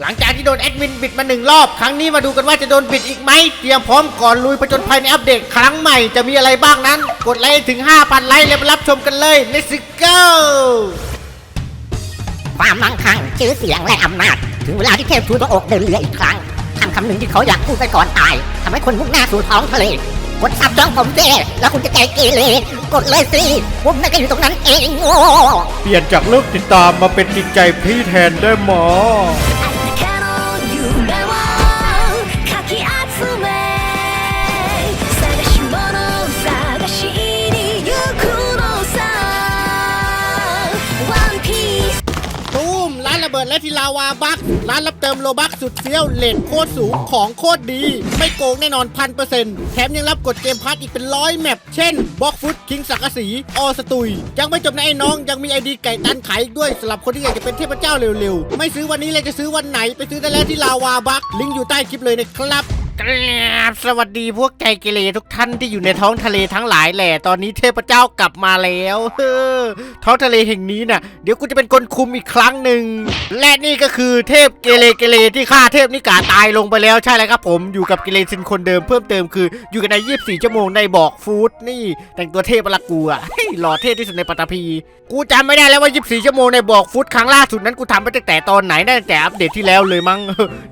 หลังจากที่โดนแอดมินบิดมาหนึ่งรอบ ครั้งนี้มาดูกันว่าจะโดนบิดอีกไหมเตรียมพร้อมก่อนลุยประจนภัยในอัปเดตครั้งใหม่จะมีอะไรบ้างนั้น กดไลค์ถึง 5,000 ไลค์แล้วไปรับชมกันเลย Let's go ความมั่งคั่งชื่อเสียงและอำนาจ ถึงเวลาที่เทพทูตพระอกเดินเรืออีกครั้งคำคำหนึ่งที่เขาอยากพูดไปก่อนตายทำให้คนมุ่งหน้าสู่ท้องทะเลกดซับจ้องผมเจ้แล้วคุณจะใจเกเรกดเลยสิผมนั่นก็อยู่ตรงนั้นเองโง่เปลี่ยนจากเลิกติดตามมาเป็นติดใจพี่แทนได้หมอ ลาวาบักร้านรับเติมโลบักสุดเฟี้ยวเลทโคตรสูงของโคตรดี ไม่โกงแน่นอนพันเปอร์เซ็นต์แถมยังรับกดเกมพัทอีกเป็นร้อยแมปเช่นบล็อกฟุตคิงสักกสีออสตุย ยังไม่จบนะไอ้น้องยังมีไอดีไก่ตันขายด้วยสำหรับคนที่อยากจะเป็นเทพเจ้าเร็วๆ ไม่ซื้อวันนี้เลยจะซื้อวันไหนไปซื้อได้แล้วที่ลาวาบักลิงก์อยู่ใต้คลิปเลยนะครับ กราบสวัสดีพวกใจเกเรทุกท่านที่อยู่ในท้องทะเลทั้งหลายแหละตอนนี้เทพเจ้ากลับมาแล้วเฮ้อท้องทะเลแห่งนี้น่ะ เดี๋ยวกูจะเป็นคนคุมอีกครั้งหนึ่งและนี่ก็คือเทพเกเรเกเรที่ฆ่าเทพนิกาตายลงไปแล้วใช่แล้วครับผมอยู่กับเกเรซินคนเดิมเพิ่มเติมคืออยู่กันใน 24 ชั่วโมงในบอกฟู้ดนี่ แต่งตัวเทพละกูอะหล่อเทพที่สุดในปัตตภีกูจำไม่ได้แล้วว่า 24 ชั่วโมงในบอกฟู้ดครั้งล่าสุดนั้นกูทำไปตั้งแต่ตอนไหนตั้งแต่อัปเดตที่แล้วเลยมั้ง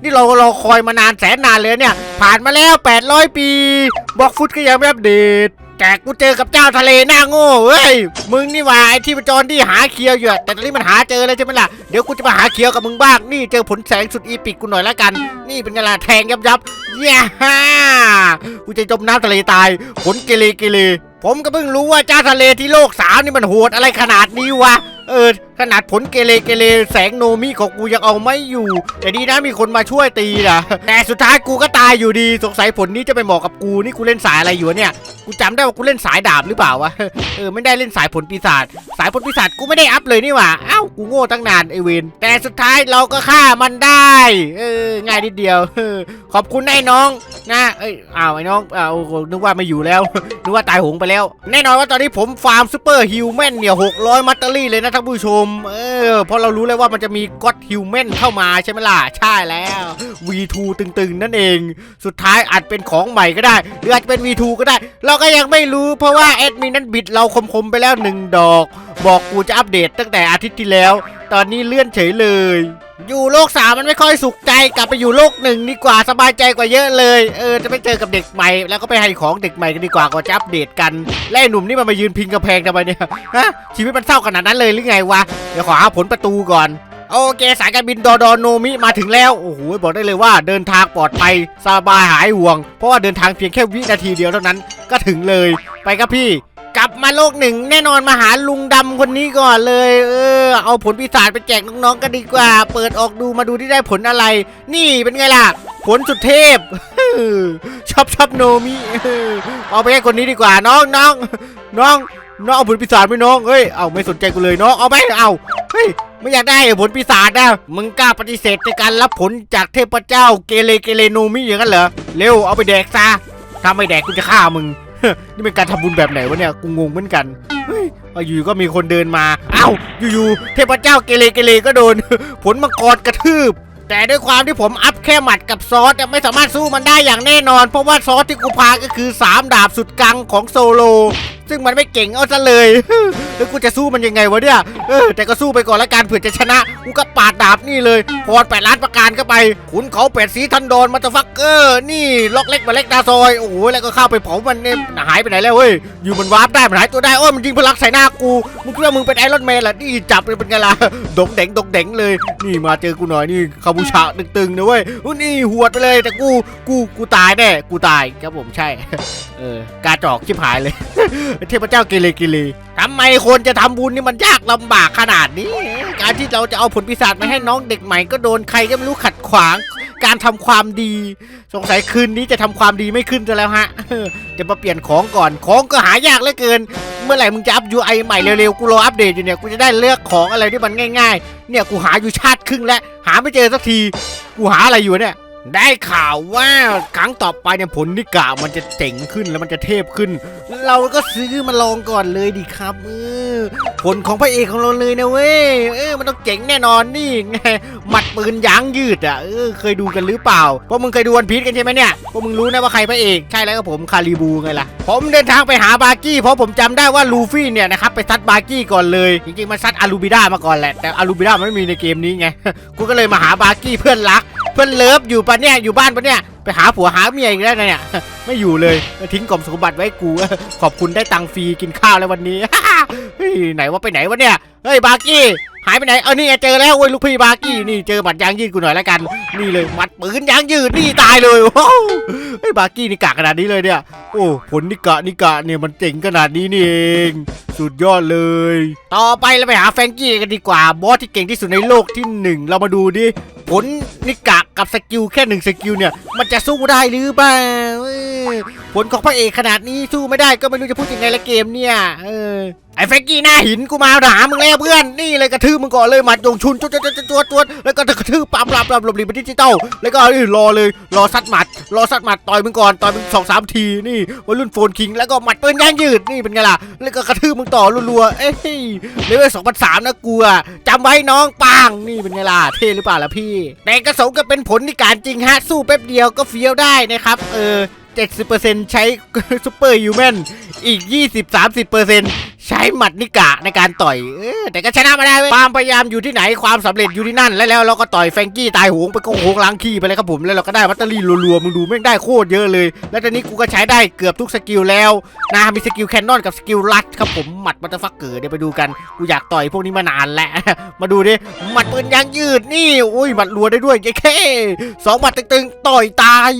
นี่เรารอคอยมานานแสนนานเลยเนี่ยผ่านมาแล้ว 800 ปีบอกฟุตก็ยังไม่อัปเดตแต่กูเจอกับเจ้าทะเลหน้าโง่เฮ้ย มึงนี่ว่าไอ้ที่ประจรที่หาเคียวอยู่ แต่ตอนนี้มันหาเจอแล้วใช่ไหมล่ะ เดี๋ยวกูจะมาหาเคียวกับมึงบ้าง นี่เจอผลแสงสุดอีปิกกูหน่อยละกัน นี่เป็นไงล่ะแทงยับยับเย้ฮ่ากูจะจมน้ำทะเลตาย ผลเกเรเกเรผมก็เพิ่งรู้ว่าเจ้าทะเลที่โลกสามนี่มันโหดอะไรขนาดนี้วะ เออ นาดผลเกเรเกเรแสงโนมิของกูยังเอาไม่อยู่ แต่ดีนะมีคนมาช่วยตีนะแต่สุดท้ายกูก็ตายอยู่ดีสงสัยผลนี้จะไปเหมาะกับกูนี่กูเล่นสายอะไรอยู่เนี่ยกูจำได้ว่ากูเล่นสายดาบหรือเปล่าวะเออไม่ได้เล่นสายผลปีศาจสายผลปีศาจกูไม่ได้อัพเลยนี่หว่าเอ้ากูโง่ตั้งนานไอเวนแต่สุดท้ายเราก็ฆ่ามันได้ เออง่ายนิดเดียวขอบคุณไอ้น้องนะเอ้ยอ้าวไอ้น้องอ้าวนึกว่าไม่อยู่แล้วนึกว่าตายหงไปแล้ว แน่นอนว่าตอนนี้ผมฟาร์มซูเปอร์ฮิวแมนเนี่ย600มัตเตอรี่เลยนะท่านผู้ชมเออเพราะเรารู้เลยว่ามันจะมีก็อดฮิวแมนเข้ามาใช่ไหมล่ะ ใช่แล้ว V2 ตึงๆ นั่นเอง สุดท้ายอาจเป็นของใหม่ก็ได้ หรืออาจจะเป็น V2 ก็ได้ เราก็ยังไม่รู้เพราะว่าแอดมินนั้นบิดเราคมๆไปแล้วหนึ่งดอก บอกกูจะอัปเดตตั้งแต่อาทิตย์ที่แล้ว ตอนนี้เลื่อนเฉยเลย อยู่โลกสามมันไม่ค่อยสุขใจกลับไปอยู่โลกหนึ่งดีกว่าสบายใจกว่าเยอะเลย เออจะไปเจอกับเด็กใหม่ แล้วก็ไปให้ของเด็กใหม่กันดีกว่าก่อนจะอัปเดตกันและไอ้หนุ่มนี่มันมายืนพิงกระแพงทำไมเนี่ยฮะชีวิตมันเศร้าขนาดนั้นเลยหรือไงวะเดี๋ยวขอหาผลประตูก่อนโอเคสายการบินดอดอโนมิมาถึงแล้วโอ้โหบอกได้เลยว่าเดินทางปลอดภัยสบายหายห่วง เพราะว่าเดินทางเพียงแค่วินาทีเดียวเท่านั้นก็ถึงเลย ไปครับพี่ ลับมาโลกหนึ่ง แน่นอนมาหาลุงดำคนนี้ก่อนเลย เออ เอาผลปีศาจไปแจกน้องๆกันดีกว่า เปิดออกดูมาดูที่ได้ผลอะไร นี่เป็นไงล่ะ ผลสุดเทพชอบชอบโนมิเอาไปให้คนนี้ดีกว่าน้องน้องน้องน้องเอาผลปีศาจไหมน้องเฮ้ยเอาไม่สนใจกูเลยน้องเอาไปเอาเฮ้ยไม่อยากได้ผลปีศาจนะมึงกล้าปฏิเสธในการรับผลจากเทพเจ้าเกเรเกเรโนมิอย่างนั้นเหรอเร็วเอาไปแดกซะถ้าไม่แดกกูจะฆ่ามึง นี่เป็นการทำบุญแบบไหนวะเนี่ยกูงงเหมือนกันเฮ้ยอยู่ก็มีคนเดินมาเอ้าอยู่ๆเทพเจ้าเกเรเกเรก็โดน ผลมังกรกระทืบ แต่ด้วยความที่ผมอัพแค่หมัดกับซอสไม่สามารถสู้มันได้อย่างแน่นอน เพราะว่าซอสที่กูพาก็คือ 3 ดาบสุดกังของโซโล ซึ่งมันไม่เก่งเอาซะเลยแล้วกูจะสู้มันยังไงวะเนี่ยเออแต่ก็สู้ไปก่อนละกันเผื่อจะชนะกูก็ปาดดาบนี่เลยพรแปดล้านประการเข้าไปขุนเขาเป็ดสีทันโดนมาตฟักเกอร์นี่ล็อกเล็กมาเล็กดาซอยโอ้โหแล้วก็เข้าไปเผามันเนี่ยหายไปไหนแล้วเว้ยอยู่มันวาร์ปได้มันหายตัวได้โอ้ยมันยิงพลังใส่หน้ากูมึงคิดว่ามึงเป็นไอรอนแมนเหรอนี่จับเลยเป็นไงล่ะดงเด็งดงเด็งเลย นี่มาเจอกูหน่อยนี่คาบูชาตึงๆนะเว้ยอุ๊ยนี่หวดไปเลยแต่กูกูกูตายแน่กูตายครับผมใช่เออกาจอกชิบหายเลย เทพเจ้าเกเรเกเรทำไมคนจะทำบุญนี่มันยากลำบากขนาดนี้ การที่เราจะเอาผลปีศาจมาให้น้องเด็กใหม่ก็โดนใครก็ไม่รู้ขัดขวาง การทำความดี สงสัยคืนนี้จะทำความดีไม่ขึ้นซะแล้วฮะจะมาเปลี่ยนของก่อนของก็หายากเหลือเกิน เมื่อไหร่มึงจะอัพ UI ใหม่เร็วๆกูรออัปเดตอยู่เนี่ยกูจะได้เลือกของอะไรที่มันง่าย ๆ เนี่ยกูหาอยู่ชาติครึ่งแล้วหาไม่เจอสักที กูหาอะไรอยู่เนี่ย ได้ข่าวว่าครั้งต่อไปเนี่ยผลนิกะมันจะเจ๋งขึ้นแล้วมันจะเทพขึ้น เราก็ซื้อมาลองก่อนเลยดีครับเออผลของพระเอกของเราเลยนะเว้ยเออมันต้องเจ๋งแน่นอนนี่ไงหมัดปืนยางยืดอะเออเคยดูกันหรือเปล่าพวกมึงเคยดูวันพีชกันใช่ไหมเนี่ยพวกมึงรู้นะว่าใครพระเอกใช่แล้วก็ผมคาริบูไงล่ะผมเดินทางไปหาบาร์กี้เพราะผมจำได้ว่าลูฟี่เนี่ยนะครับไปซัดบาร์กี้ก่อนเลยจริงๆมันซัดอารูบิด้ามาก่อนแหละแต่อารูบิด้ามันไม่มีในเกมนี้ไงกูก็เลยมาหาบาร์กี้เพื่อนรัก เพื่อนเลิฟอยู่ปะเนี่ยอยู่บ้านปะเนี่ยไปหาผัวหาเมียอีกแล้วนะเนี่ยไม่อยู่เลยทิ้งกล่องสมบัติไว้กู ขอบคุณได้ตังค์ฟรีกินข้าวแล้ววันนี้ไหนว่าไปไหนวะเนี่ยเฮ้ยบาร์กี้หายไปไหน เออนี่เจอแล้วเว้ยลูกพี่บาร์กี้นี่เจอหมัดยางยืดกูหน่อยแล้วกัน นี่เลยมัดปืนยางยืดนี่ตายเลยว้าวเฮ้ยบาร์กี้นี่กะขนาดนี้เลยเนี่ย โอ้ผลนิกะนิกะเนี่ยมันเจ๋งขนาดนี้นี่เองสุดยอดเลย ต่อไปเราไปหาแฟรงกี้กันดีกว่าบอสที่เก่งที่สุดในโลกที่หนึ่งเรามาดูดิ ผลนิกะกับสกิลแค่หนึ่งสกิลเนี่ย มันจะสู้ได้หรือเปล่าผลของพระเอกขนาดนี้สู้ไม่ได้ก็ไม่รู้จะพูดยังไงละเกมเนี่ย เออ ไอ้แฟรงกี้หน้าหินกูมาหามึงแล้วเพื่อนนี่เลยกระทืบมึงก่อนเลยหมัดยงชุนจวดจวดจวดจวดจวดแล้วก็กระทืบปั๊มปั๊มปั๊มหลบหลีกไปดิจิตอลแล้วก็เออรอเลยรอซัดหมัด รอซัดหมัดต่อยมึงก่อนต่อยมึงสองสามทีนี่วัยรุ่นโฟนคิงแล้วก็หมัดปืนย่างยืดนี่เป็นไงล่ะแล้วก็กระทืบมึงต่อรัวๆเอ้ยเลเวลสองพันสามนะกูอะจำไว้น้องปังนี่เป็นไงล่ะเท่หรือเปล่าล่ะพี่แต่กระสมกับเป็นผลในการจริงฮะสู้แป๊บเดียวก็เฟี้ยวได้นะครับเออ70%ใช้ซูเปอร์ฮิวแมนอีก 20-30% ใช้หมัดนิกะในการต่อยเออแต่ก็ชนะมาได้เว้ยความพยายามอยู่ที่ไหนความสำเร็จอยู่ที่นั่น แล้วแล้วเราก็ต่อยแฟงกี้ตายหงไปก็หงล้างขี้ไปเลยครับผมแล้วเราก็ได้วัตเตอรี่รัวๆมึงดูแม่งได้โคตรเยอะเลย แล้วตอนนี้กูก็ใช้ได้เกือบทุกสกิลแล้วนะมีสกิลแคนนอนกับสกิลลัดครับผมหมัดมัตเตอร์ฟักเกอร์เดี๋ยวไปดูกันกูอยากต่อยพวกนี้มานานแล้วมาดูดิหมัดปืนยางยืดนี่อุ้ยหมัดรัวได้ด้วยเจ๊เคสองหมัดตึงๆต่อยตาย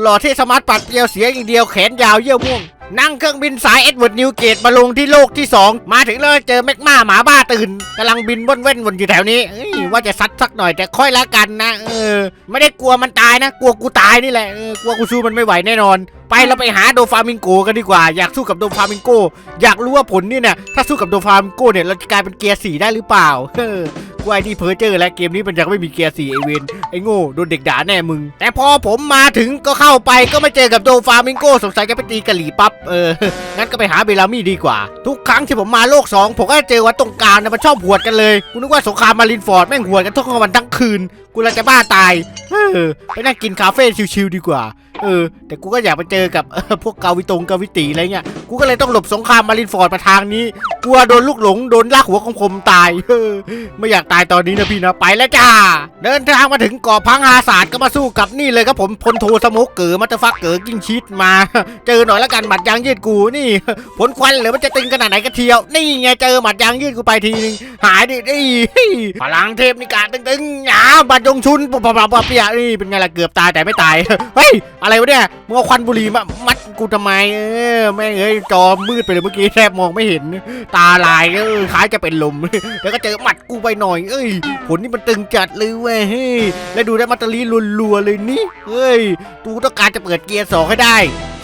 หล่อเทสมาร์ทปัดเดียวเสียอย่างเดียวแขนยาวเยี่ยวม่วง นั่งเครื่องบินสายเอ็ดเวิร์ดนิวเกตมาลงที่โลกที่ 2 มาถึงแล้วเจอแมกมาหมาบ้าตื่นกำลังบินว่นเว้นวนอยู่แถวนี้เอ้ยว่าจะซัดสักหน่อยแต่ค่อยละกันนะเออ ไม่ได้กลัวมันตายนะ กลัวกูตายนี่แหละเออกลัวกูสู้มันไม่ไหวแน่นอนไปเราไปหาโดฟามิงโกกันดีกว่า อยากสู้กับโดฟามิงโก อยากรู้ว่าผลนี่เนี่ยถ้าสู้กับโดฟามิงโกเนี่ยเราจะกลายเป็นเกียร์สี่ได้หรือเปล่าเออกูไอ้นี่เพอเจอร์แล้วเกมนี้มันยังไม่มีเกียร์สี่ไอเวนไอโง่โดนเด็กด่าแน่มึง แต่พอผมมาถึงก็เข้าไปก็ไม่เจอกับโดฟามิงโกสงสัยจะไปตีกะหรี่ปั๊บเอองั้นก็ไปหาเบลามี่ดีกว่า ทุกครั้งที่ผมมาโลก 2 ผมก็เจอว่าตรงกลางเนี่ยมันชอบหวดกันเลยกูนึกว่าสงครามมารินฟอร์ดแม่งหวดกันทั้งวันทั้งคืนกูเลยจะบ้าตายเออไปนั่งกินคาเฟ่ชิวๆดีกว่า เออ แต่กูก็อยากไปเจอกับพวกกาวิตงกาวิตีอะไรเงี้ย กูก็เลยต้องหลบสงครามมารินฟอร์ดมาทางนี้กลัวโดนลูกหลงโดนลากหัวของผมตายเออไม่อยากตายตอนนี้นะพี่นะไปแล้วจ้า เดินทางมาถึงเกาะพังฮาศาสตร์ก็มาสู้กับนี่เลยครับผมพลโทสมุกเก๋อมัตตอร์ฟักเก๋อกิ้งชีตมา เจอหน่อยละกันหมัดยางยืดกูนี่ ผลควันหรือมันจะตึงขนาดไหนกันเทียว นี่ไงเจอหมัดยางยืดกูไปทีนึงหายดินี่พลังเทพนิกาตึงๆหยาบัดยงชุนปะปะปะปะเปียนี่เป็นไงล่ะเกือบตายแต่ไม่ตายเฮ้ยอะไรวะเนี่ยมึงเอาควันบุหรี่มามัดกูทำไมเออแม่งเอ้ยจอมืดไปเลยเมื่อกี้แทบมองไม่เห็น ตาลายเออคล้ายจะเป็นลมแล้วก็เจอหมัดกูไปหน่อย เอ้ยผลนี่มันตึงจัดเลยเว้ยเฮ้แล้วดูได้มัตเตอรี่รัวๆเลยนี่เอ้ยตูต้องการจะเปิดเกียร์สองให้ได้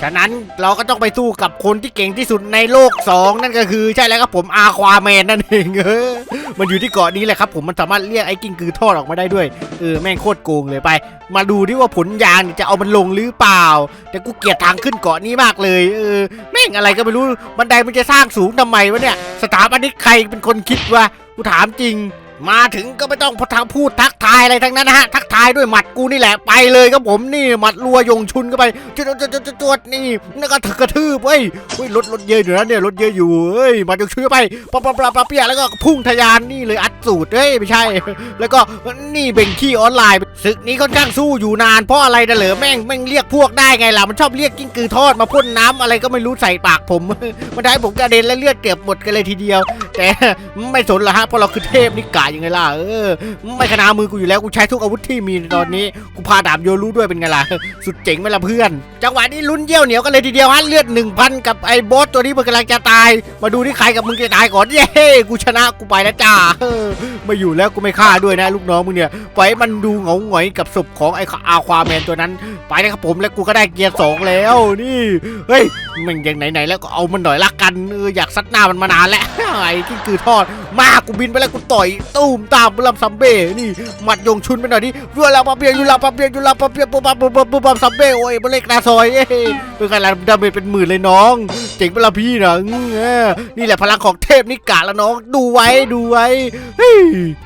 ฉะนั้นเราก็ต้องไปสู้กับคนที่เก่งที่สุดในโลก 2 นั่นก็คือใช่แล้วครับผมอาควาแมนนั่นเองเออมันอยู่ที่เกาะนี้แหละครับผมมันสามารถเรียกไอ้กิ้งกือทอดออกมาได้ด้วยเออแม่งโคตรโกงเลยไป มาดูที่ว่าผลยางเนี่ยจะเอามันลงหรือเปล่า แต่กูเกลียดทางขึ้นเกาะนี้มากเลยเออแม่งอะไรก็ไม่รู้บันไดมันจะสร้างสูงทำไมวะเนี่ยสถาปนิกใครเป็นคนคิดวะกูถามจริง มาถึงก็ไม่ต้องพทางพูดทักทายอะไรทั้งนั้นนะฮะ ทักทายด้วยหมัดกูนี่แหละไปเลยครับผมนี่หมัดรัวยงชุนเข้าไปจวดจวดจวดจวดนี่แล้วก็ถกกระทืบเว้ยเฮ้ยรถรถเยอะอยู่นะเนี่ยรถเยอะอยู่เฮ้ยหมัดยงชุนไปปะปะปะปะเปียแล้วก็พุ่งทะยานนี่เลยอัดสูตรเฮ้ยไม่ใช่ แล้วก็นี่เบ่งขี้ออนไลน์ศึกนี้ค่อนข้างสู้อยู่นานเพราะอะไรนะเหรอแม่งแม่งเรียกพวกได้ไงล่ะมันชอบเรียกกิ้งกือทอดมาพ่นน้ำอะไรก็ไม่รู้ใส่ปากผมมันได้ผมกระเด็นและเลือดเกือบหมดกันเลยทีเดียว แต่ไม่สนละฮะเพราะเราคือเทพนิกายยังไงล่ะเออ ไม่ขนามือกูอยู่แล้วกูใช้ทุกอาวุธที่มีในตอนนี้กูพาดาบโยรู้ด้วยเป็นไงล่ะสุดเจ๋งไหมล่ะเพื่อน จังหวะนี้ลุ้นเยี่ยวเหนียวกันเลยทีเดียวฮะเลือด1,000 กับไอ้บอสตัวนี้มันกำลังจะตาย มาดูที่ใครกับมึงจะตายก่อนเย้กูชนะกูไปแล้วจ้าเออไม่อยู่แล้วกูไม่ฆ่าด้วยนะ ลูกน้องมึงเนี่ยปล่อยมันดูเหงาหงอยกับศพของไอ้อาควาแมนตัวนั้น ไปนะครับผมแล้วกูก็ได้เกียร์สองแล้วนี่เฮ้ยมันยังไหนๆแล้วก็เอามันหน่อยละกันเอออยากซัดหน้ามันมานานแล้วไอ้ที่คือทอดมากูบินไปแล้วกูต่อยตุมตามลำซัมเบ้นี่หมัดยงชุนไปหน่อยดิเวลาปะเปียยูลาปะเปียยูลาปะเปียปุ๊บปั๊บปุ๊บปั๊บปุ๊บปั๊บซัมเบ้โอ้ยเบลกนาซอยเอ้ยเป็นไงล่ะดาเมจเป็นหมื่นเลยน้อง เจ๋งเปล่าพี่นะนี่แหละพลังของเทพนิกาละน้องดูไว้ดูไว้เฮ้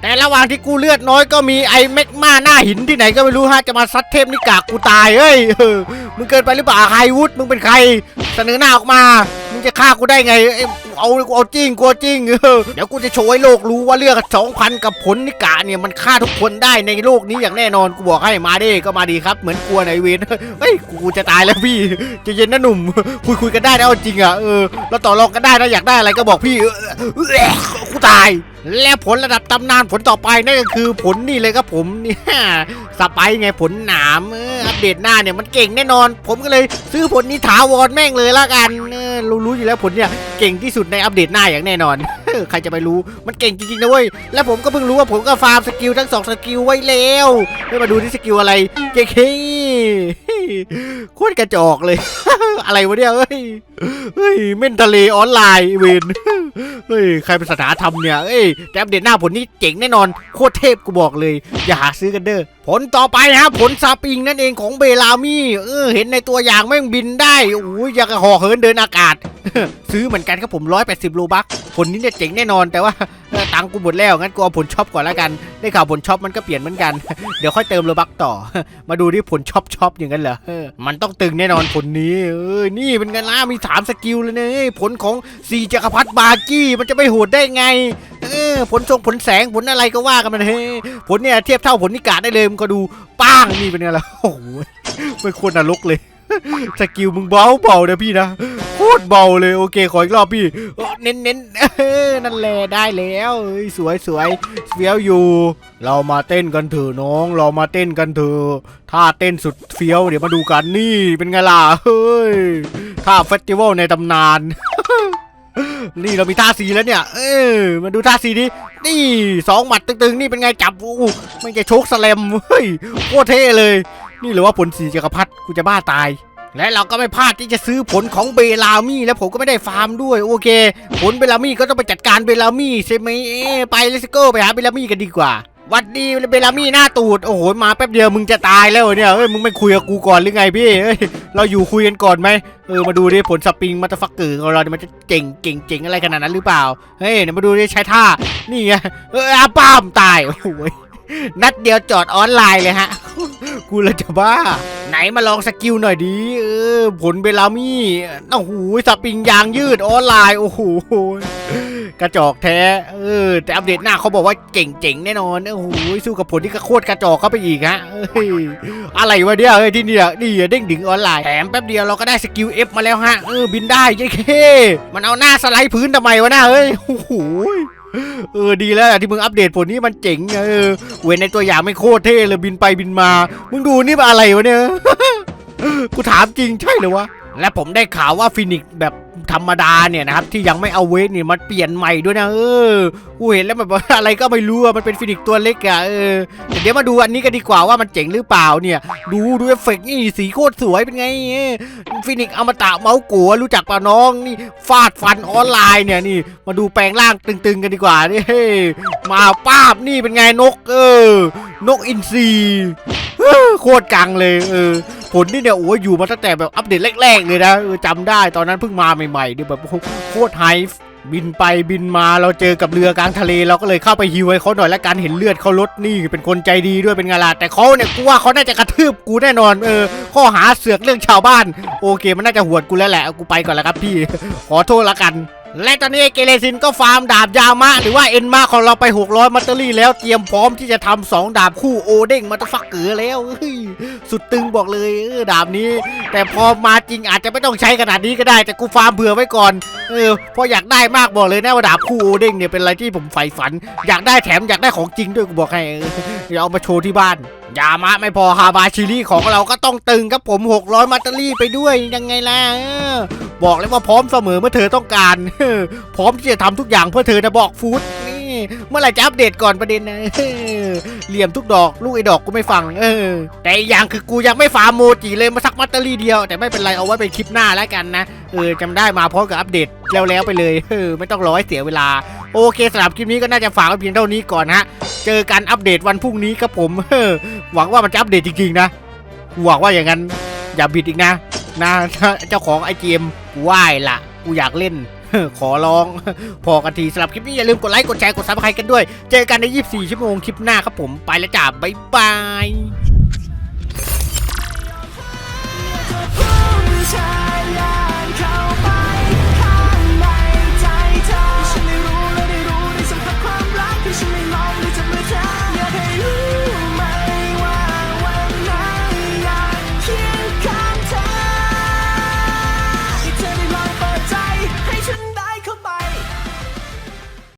แต่ระหว่างที่กูเลือดน้อยก็มีไอ้แม็กมาหน้าหินที่ไหนก็ไม่รู้ฮะจะมาซัดเทพนิกากูตายเฮ้ยเออมึงเกินไปหรือเปล่าไฮวุฒมึงเป็นใคร เสนอหน้าออกมา จะฆ่ากูได้ไงเอ้ยเอาเอาจริงกูเอาจริงเออเดี๋ยวกูจะโชว์ให้โลกรู้ว่าเรื่องสองพันกับผลนิกาเนี่ยมันฆ่าทุกคนได้ในโลกนี้อย่างแน่นอนกูบอกให้มาดิก็มาดีครับ เหมือนกลัวในเวนเฮ้ยกูจะตายแล้วพี่ใจะเย็นนะหนุ่ม คุยคุยกันได้นะเอาจริงอะเออเราต่อรองกันได้นะอยากได้อะไรก็บอกพี่เออเออกูตาย และผลระดับตำนานผลต่อไปนั่นก็คือผลนี่เลยครับผมเนี่ยสไปไงผลหนามอออัปเดตหน้าเนี่ยมันเก่งแน่นอน ผมก็เลยซื้อผลนี้ถาวรแม่งเลยละกันเออรู้รู้อยู่แล้วผลเนี่ยเก่งที่สุดในอัปเดตหน้าอย่างแน่นอนใครจะไปรู้มันเก่งจริงๆนะเว้ยและผมก็เพิ่งรู้ว่าผมก็ฟาร์มสกิลทั้งสองสกิลไว้แล้วไม่มาดูที่สกิลอะไรเจ๊เคโคตรกระจอกเลย อะไรวะเนี่ยเฮ้ยเฮ้ยเม่นทะเลออนไลน์เวนเฮ้ยใครเป็นสถาธรรมเนี่ยเอ้ยแต่อัปเดตหน้าผลนี้เจ๋งแน่นอนโคตรเทพกูบอกเลย อย่าหาซื้อกันเด้อผลต่อไปนะครับผลซาปิงนั่นเองของเบลามี่เออเห็นในตัวอย่างแม่งบินได้โอ้ยอยากจะห่อเหินเดินอากาศ ซื้อเหมือนกันครับผม 180โลบักผลนี้เนี่ยเจ๋งแน่นอนแต่ว่า ตังกูหมดแล้วงั้นกูเอาผลช็อปก่อนแล้วกัน ได้ข่าวผลช็อปมันก็เปลี่ยนเหมือนกัน เดี๋ยวค่อยเติมโลบักต่อ มาดูที่ผลช็อปช็อปอย่างนั้นเหรอมันต้องตึงแน่นอนผลนี้ เออ นี่เป็นไงล่ะมีสามสกิลเลยเนะเอ้ยผลของสี่จักรพรรดิบาจี้มันจะไม่โหดได้ไง เออ ผลทรงผลแสงผลอะไรก็ว่ากันมันเฮ้ยผลเนี่ยเทียบเท่าผลนิกาได้เลยมึงก็ดูป้างนี่เป็นไงล่ะโอ้โหไม่ควรนรกเลยสกิลมึงเบาเบาๆนะพี่นะ ตรเบาเลยโอเคขออีกรอบพี่เน้นเน้นๆนั่นแหละได้แล้วเอ้ยสวยสวยเฟี้ยวอยู่ เรามาเต้นกันเถอะน้อง เรามาเต้นกันเถอะถ้าเต้นสุดเฟี้ยวเดี๋ยวมาดูกันนี่เป็นไงล่ะเฮ้ยท่าเฟสติวัลในตำนานนี่เรามีท่าสีแล้วเนี่ย เออมาดูท่าสีดิ นี่สองหมัดตึงๆ นี่เป็นไงจับอู้ไม่ใช่โชคสแลม เฮ้ยโคตรเท่เลย นี่หรือว่าผลสีจักรพรรดิกูจะบ้าตาย และเราก็ไม่พลาดที่จะซื้อผลของเบลามี่แล้วผมก็ไม่ได้ฟาร์มด้วยโอเค ผลเบลามี่ก็ต้องไปจัดการเบลามี่ใช่ไหมไปเลสโก้ไปหาเบลามี่กันดีกว่าวัดดีเบลามี่หน้าตูดโอ้โหมาแป๊บเดียวมึงจะตายแล้วเนี่ยเอ้ยมึงไม่คุยกับกูก่อนหรือไงพี่เอ้ยเราอยู่คุยกันก่อนไหมเออมาดูดิผลสปริงมาตฟักเกอร์ของเราเนี่ยมันจะเจ๋งเก่งเจ๋งอะไรขนาดนั้นหรือเปล่าเฮ้ยเดี๋ยวมาดูดิใช้ท่านี่ไงเอออาป้ามตายโอ้ นัดเดียวจอดออนไลน์เลยฮะ กูลยจะบ้า ไหนมาลองสกิลหน่อยดิเออผลเบลามี่โอ้โหสปริงยางยืดออนไลน์โอ้โหกระจอกแท้ เออ แต่อัปเดตหน้าเขาบอกว่าเก่งเจ๋งแน่นอนโอ้โหสู้กับผลที่กระโคตรกระจอกเข้าไปอีกฮะเอ้ยอะไรวะเนี่ยเฮ้ยที่เนี่ยนี่เด้งดึงออนไลน์แถมแป๊บเดียวเราก็ได้สกิลเอฟมาแล้วฮะเออบินได้เย้เคมันเอาหน้าสไลด์พื้นทำไมวะหน้าเฮ้ยโอ้โห เออดีแล้วแหละที่มึงอัปเดตผลนี้มันเจ๋งเออเว้นในตัวอย่างไม่โคตรเท่เลยบินไปบินมา มึงดูนี่มันอะไรวะเนี่ย กูถามจริงใช่เหรอวะ และผมได้ข่าวว่าฟินิกซ์แบบ ธรรมดาเนี่ยนะครับที่ยังไม่เอาเวทเนี่ยมันเปลี่ยนใหม่ด้วยนะเออกูเห็นแล้วแบบอะไรก็ไม่รู้อะมันเป็นฟินิกตัวเล็กอะเออเดี๋ยวมาดูอันนี้กันดีกว่าว่ามันเจ๋งหรือเปล่าเนี่ย ดูดูเอฟเฟกต์นี่สีโคตรสวยเป็นไงเออฟินิกอมตะเมาส์กัวรู้จักป่ะน้องนี่ฟาดฟันออนไลน์เนี่ยนี่มาดูแปลงร่างตึงๆกันดีกว่านี่เฮ้ยมาป้าบนี่เป็นไงนก เออ นกอินทรีโคตรกังเลยเออ ผลนี่เนี่ยโอ้ยอยู่มาตั้งแต่แบบอัปเดตแรกๆเลยนะเออจำได้ตอนนั้นเพิ่งมาใหม่ๆเนี่ยแบบโคตรไฮบินไปบินมาเราเจอกับเรือกลางทะเลเราก็เลยเข้าไปฮิวให้เขาหน่อยและกันเห็นเลือดเขาลดนี่เป็นคนใจดีด้วยเป็นไงล่ะแต่เขาเนี่ยกูว่าเขาน่าจะกระทืบกูแน่นอนเออข้อหาเสือกเรื่องชาวบ้าน โอเค มันน่าจะหวดกูแล้วแหละกูไปก่อนแล้วครับพี่ ขอโทษละกัน และตอนนี้เกเรซินก็ฟาร์มดาบยามะหรือว่าเอ็นมาของเราไป 600 มัตเตอรี่แล้วเตรียมพร้อมที่จะทำสองดาบคู่โอเด้งมัตฟักเกือแล้วสุดตึงบอกเลยเออดาบนี้ แต่พอมาจริงอาจจะไม่ต้องใช้ขนาดนี้ก็ได้แต่กูฟาร์มเผื่อไว้ก่อนเออเพราะอยากได้มากบอกเลยนะว่าดาบคู่โอเด้งเนี่ยเป็นอะไรที่ผมใฝ่ฝัน อยากได้แถมอยากได้ของจริงด้วยกูบอกให้เดี๋ยวเอามาโชว์ที่บ้าน ยามะไม่พอฮาบาชิริของเราก็ต้องตึงครับผม 600มัตเตอรี่ไปด้วยยังไงล่ะบอกเลยว่าพร้อมเสมอเมื่อเธอต้องการ พร้อมที่จะทำทุกอย่างเพื่อเธอนะบอกฟูดนี่เมื่อไหร่จะอัปเดตก่อนประเด็นนะเหลี่ยมทุกดอกลูกไอ้ดอกกูไม่ฟัง เออ แต่อีกอย่างคือกูยังไม่ฟาร์มโมจิเลยมาสักมัตเตอรี่เดียว แต่ไม่เป็นไรเอาไว้เป็นคลิปหน้าแล้วกันนะเออจำได้มาพร้อมกับอัปเดตแล้วๆไปเลยเออไม่ต้องรอให้เสียเวลา โอเคสำหรับคลิปนี้ก็น่าจะฝากไว้เพียงเท่านี้ก่อนฮะ เจอกันอัปเดตวันพรุ่งนี้ครับผมเฮ้อหวังว่ามันจะอัปเดตจริงๆนะหวังว่าอย่างนั้นอย่าบิดอีกนะ นะเจ้าของไอเกมไหว้ละกูอยากเล่นขอร้อง พอกันทีสำหรับคลิปนี้อย่าลืมกดไลค์ กดแชร์ กดซับสไครต์กันด้วย เจอกันใน 24 ชั่วโมงคลิปหน้าครับผมไปแล้วจ้าบ๊ายบายชาย